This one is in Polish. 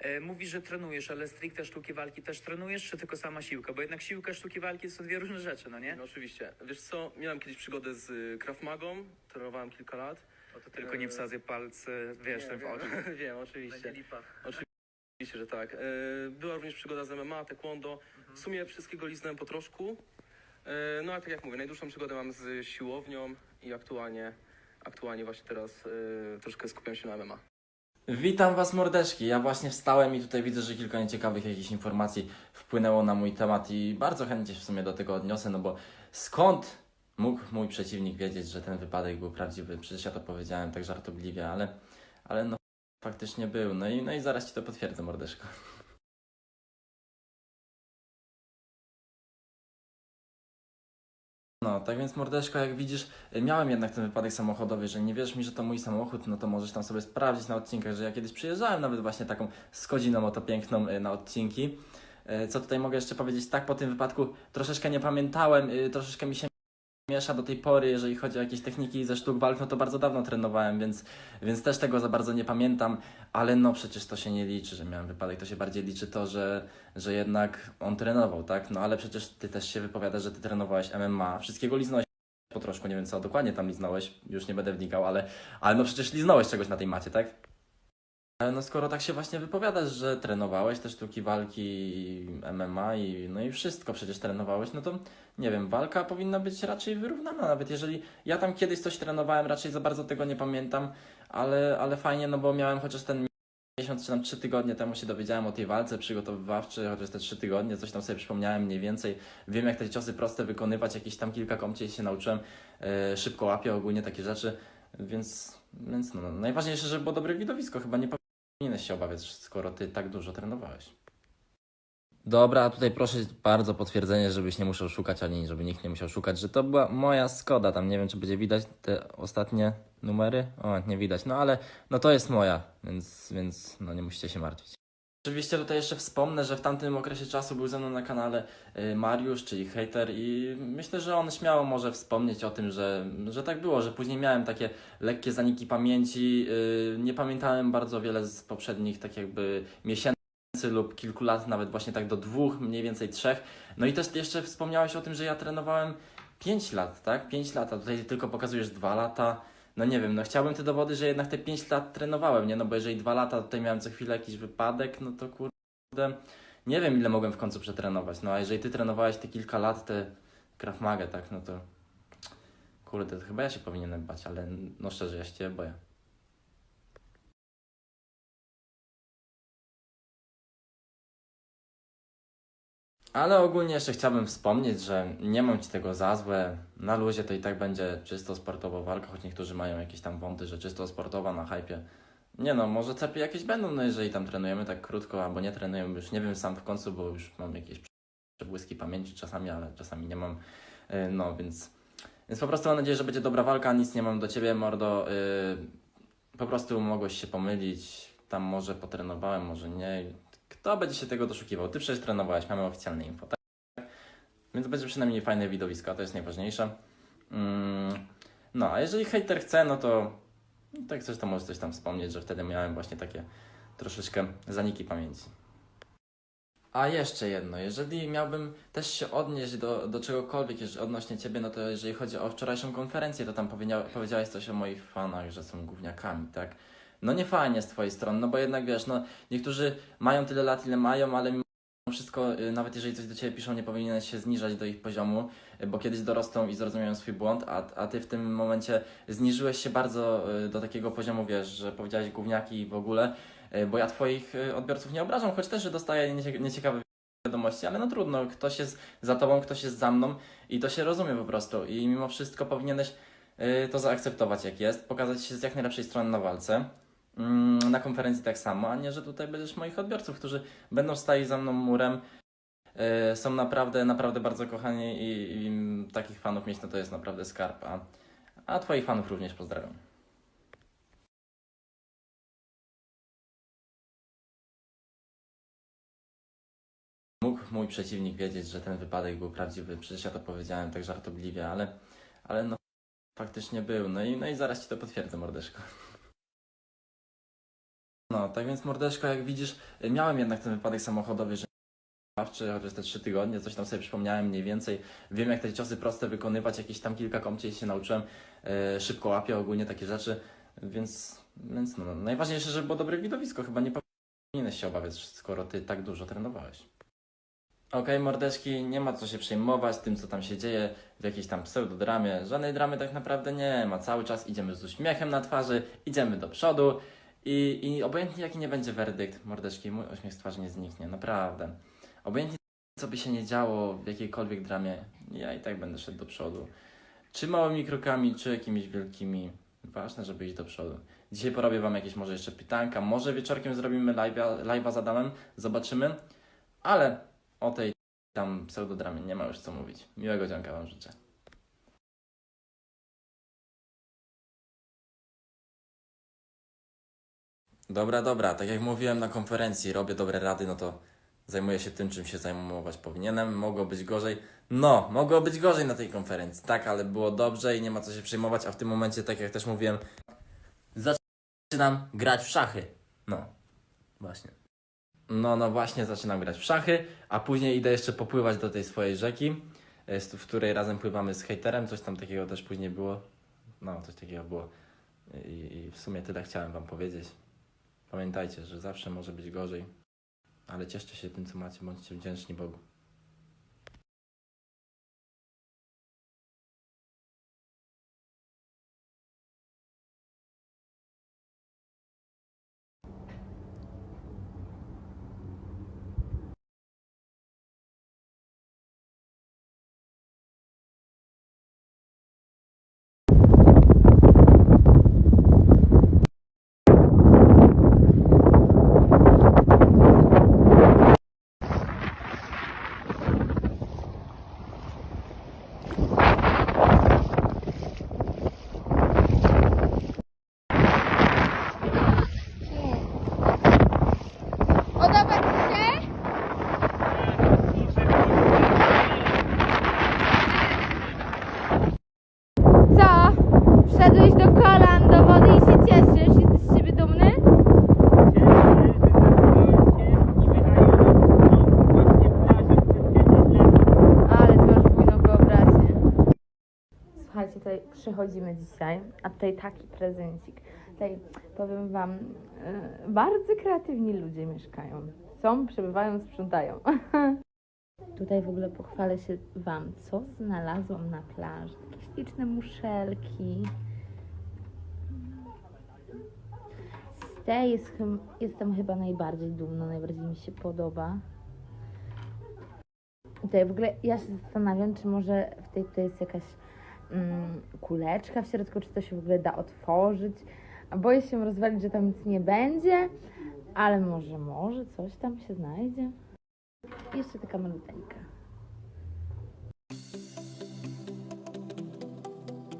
E, Mówisz, że trenujesz, ale stricte sztuki walki też trenujesz, czy tylko sama siłka? Bo jednak siłka, sztuki walki to są dwie różne rzeczy, no nie? No oczywiście. Wiesz co, miałem kiedyś przygodę z y, Krav Magą, trenowałem kilka lat. O, to tylko nie wsadzę palce, wiesz, ten w oczy. wiem, oczywiście. Oczywiście, że tak. E, Była również przygoda z MMA, taekwondo. W sumie wszystkiego liznąłem po troszku. E, No ale tak jak mówię, najdłuższą przygodę mam z siłownią i aktualnie, aktualnie właśnie teraz troszkę skupiam się na MMA. Witam Was mordeczki, ja właśnie wstałem i tutaj widzę, że kilka nieciekawych jakichś informacji wpłynęło na mój temat i bardzo chętnie się w sumie do tego odniosę, no bo skąd mógł mój przeciwnik wiedzieć, że ten wypadek był prawdziwy? Przecież ja to powiedziałem tak żartobliwie, ale, ale no faktycznie był, no i, no i zaraz Ci to potwierdzę mordeczko. No, tak więc mordeczko, jak widzisz, miałem jednak ten wypadek samochodowy, że nie wierzysz mi, że to mój samochód, no to możesz tam sobie sprawdzić na odcinkach, że ja kiedyś przyjeżdżałem nawet właśnie taką Skodziną oto piękną y, na odcinki. Y, Co tutaj mogę jeszcze powiedzieć? Tak, po tym wypadku troszeczkę nie pamiętałem, y, troszeczkę mi się miesza do tej pory, jeżeli chodzi o jakieś techniki ze sztuk walk, no to bardzo dawno trenowałem, więc, więc też tego za bardzo nie pamiętam, ale no przecież to się nie liczy, że miałem wypadek, to się bardziej liczy to, że, że jednak on trenował, tak? No ale przecież ty też się wypowiadasz, że ty trenowałeś MMA, wszystkiego liznąłeś po troszku, nie wiem co dokładnie tam liznąłeś, już nie będę wnikał, ale, ale no przecież liznąłeś czegoś na tej macie, tak? No skoro tak się właśnie wypowiadasz, że trenowałeś te sztuki walki MMA i no i wszystko przecież trenowałeś, no to nie wiem, walka powinna być raczej wyrównana, nawet jeżeli ja tam kiedyś coś trenowałem, raczej za bardzo tego nie pamiętam, ale, ale fajnie, no bo miałem chociaż ten miesiąc czy tam trzy tygodnie temu się dowiedziałem o tej walce przygotowywawczej, chociaż te trzy tygodnie, coś tam sobie przypomniałem mniej więcej, wiem jak te ciosy proste wykonywać, jakieś tam kilka komciej się nauczyłem, e, szybko łapię ogólnie takie rzeczy, więc, więc no, najważniejsze, żeby było dobre widowisko, chyba nie powinieneś się obawiać, skoro ty tak dużo trenowałeś. Dobra, a tutaj proszę bardzo potwierdzenie, żebyś nie musiał szukać, ani żeby nikt nie musiał szukać, że to była moja Skoda. Tam nie wiem, czy będzie widać te ostatnie numery. O, nie widać. No ale no to jest moja, więc, więc no nie musicie się martwić. Oczywiście tutaj jeszcze wspomnę, że w tamtym okresie czasu był ze mną na kanale y, Mariusz, czyli hater i myślę, że on śmiało może wspomnieć o tym, że, że tak było, że później miałem takie lekkie zaniki pamięci, y, nie pamiętałem bardzo wiele z poprzednich tak jakby miesięcy lub kilku lat, nawet właśnie tak do dwóch, mniej więcej trzech. No i też jeszcze wspomniałeś o tym, że ja trenowałem 5 lat, tak? 5 lat, a tutaj tylko pokazujesz 2 lata. No nie wiem, no chciałbym te dowody, że jednak te 5 lat trenowałem, nie? No bo jeżeli 2 lata tutaj miałem co chwilę jakiś wypadek, no to kurde, nie wiem ile mogłem w końcu przetrenować. No a jeżeli ty trenowałeś te kilka lat, te Krav tak? No to kurde, to chyba ja się powinienem bać, ale no szczerze, ja się boję. Ale ogólnie jeszcze chciałbym wspomnieć, że nie mam ci tego za złe. Na luzie to i tak będzie czysto sportowa walka, choć niektórzy mają jakieś tam wąty, że czysto sportowa na hypie. Nie no, może cepy jakieś będą, no jeżeli tam trenujemy tak krótko, albo nie trenujemy, już nie wiem sam w końcu, bo już mam jakieś przebłyski pamięci czasami, ale czasami nie mam. Yy, No więc, więc po prostu mam nadzieję, że będzie dobra walka, nic nie mam do ciebie, mordo. Yy, po prostu mogłeś się pomylić, tam może potrenowałem, może nie. Kto będzie się tego doszukiwał? Ty przecież trenowałeś, mamy oficjalne info, tak? Więc będzie przynajmniej fajne widowisko, to jest najważniejsze. Mm, no, a jeżeli hater chce, no to tak chcesz, to może coś tam wspomnieć, że wtedy miałem właśnie takie troszeczkę zaniki pamięci. A jeszcze jedno, jeżeli miałbym też się odnieść do, do czegokolwiek jeżeli odnośnie Ciebie, no to jeżeli chodzi o wczorajszą konferencję, to tam powiedział, powiedziałeś coś o moich fanach, że są gówniakami, tak? No nie fajnie z Twojej strony, no bo jednak wiesz, no niektórzy mają tyle lat, ile mają, ale mimo wszystko, y, nawet jeżeli coś do Ciebie piszą, nie powinieneś się zniżać do ich poziomu, y, bo kiedyś dorosną i zrozumieją swój błąd, a, a Ty w tym momencie zniżyłeś się bardzo y, do takiego poziomu, wiesz, że powiedziałeś gówniaki w ogóle, bo ja Twoich odbiorców nie obrażam, choć też dostaję niecie- nieciekawe wiadomości, ale no trudno, ktoś jest za Tobą, ktoś jest za mną i to się rozumie po prostu i mimo wszystko powinieneś to zaakceptować jak jest, pokazać się z jak najlepszej strony na walce. Na konferencji tak samo, a nie, że tutaj będziesz moich odbiorców, którzy będą stali za mną murem. y, Są naprawdę, naprawdę bardzo kochani i, i takich fanów mieć, no to jest naprawdę skarb. A, a Twoich fanów również pozdrawiam. Mógł mój przeciwnik wiedzieć, że ten wypadek był prawdziwy. Przecież ja to powiedziałem tak żartobliwie, ale, ale no faktycznie był. No i, no i zaraz ci to potwierdzę, mordeczko. No, tak więc mordeczko, jak widzisz, miałem jednak ten wypadek samochodowy, że czy chociaż te trzy tygodnie, coś tam sobie przypomniałem mniej więcej. Wiem, jak te ciosy proste wykonywać, jakieś tam kilka komciej się nauczyłem. E, szybko łapię ogólnie takie rzeczy, więc, więc no, najważniejsze, żeby było dobre widowisko. Chyba nie powinieneś się obawiać, skoro ty tak dużo trenowałeś. Okej, mordeczki, nie ma co się przejmować tym, co tam się dzieje w jakiejś tam pseudodramie. Żadnej dramy tak naprawdę nie ma. Cały czas idziemy z uśmiechem na twarzy, idziemy do przodu i, i obojętnie jaki nie będzie werdykt, mordeczki, mój uśmiech z twarzy nie zniknie, naprawdę. Obojętnie co by się nie działo w jakiejkolwiek dramie, ja i tak będę szedł do przodu. Czy małymi krokami, czy jakimiś wielkimi. Ważne, żeby iść do przodu. Dzisiaj porobię Wam jakieś może jeszcze pytanka, może wieczorkiem zrobimy live'a, live'a z Adamem, zobaczymy. Ale o tej tam pseudodramie nie ma już co mówić. Miłego dzionka Wam życzę. Dobra, dobra, tak jak mówiłem na konferencji, robię dobre rady, no to zajmuję się tym, czym się zajmować powinienem. Mogło być gorzej. No, mogło być gorzej na tej konferencji, tak, ale było dobrze i nie ma co się przejmować, a w tym momencie, tak jak też mówiłem, zaczynam grać w szachy. No, właśnie. No, no właśnie zaczynam grać w szachy, a później idę jeszcze popływać do tej swojej rzeki, e, w której razem pływamy z hejterem, coś tam takiego też później było. No, coś takiego było. I, i w sumie tyle chciałem wam powiedzieć. Pamiętajcie, że zawsze może być gorzej, ale cieszcie się tym, co macie, bądźcie wdzięczni Bogu. Podoba Ci się? Co? Wszedłeś do kolan do wody i się cieszysz? Jesteś z siebie dumny? Ale ty masz bujną wyobraźnię. Słuchajcie, tutaj przychodzimy dzisiaj, a tutaj taki prezencik. Tutaj powiem Wam, y, bardzo kreatywni ludzie mieszkają. Są, przebywają, sprzątają. Tutaj w ogóle pochwalę się Wam, co znalazłam na plaży. Takie śliczne muszelki. Z tej jest, jestem chyba najbardziej dumna, najbardziej mi się podoba. Tutaj w ogóle ja się zastanawiam, czy może w tej tutaj jest jakaś mm, kuleczka w środku, czy to się w ogóle da otworzyć. Boję się rozwalić, że tam nic nie będzie, ale może, może coś tam się znajdzie. Jeszcze taka maluteńka.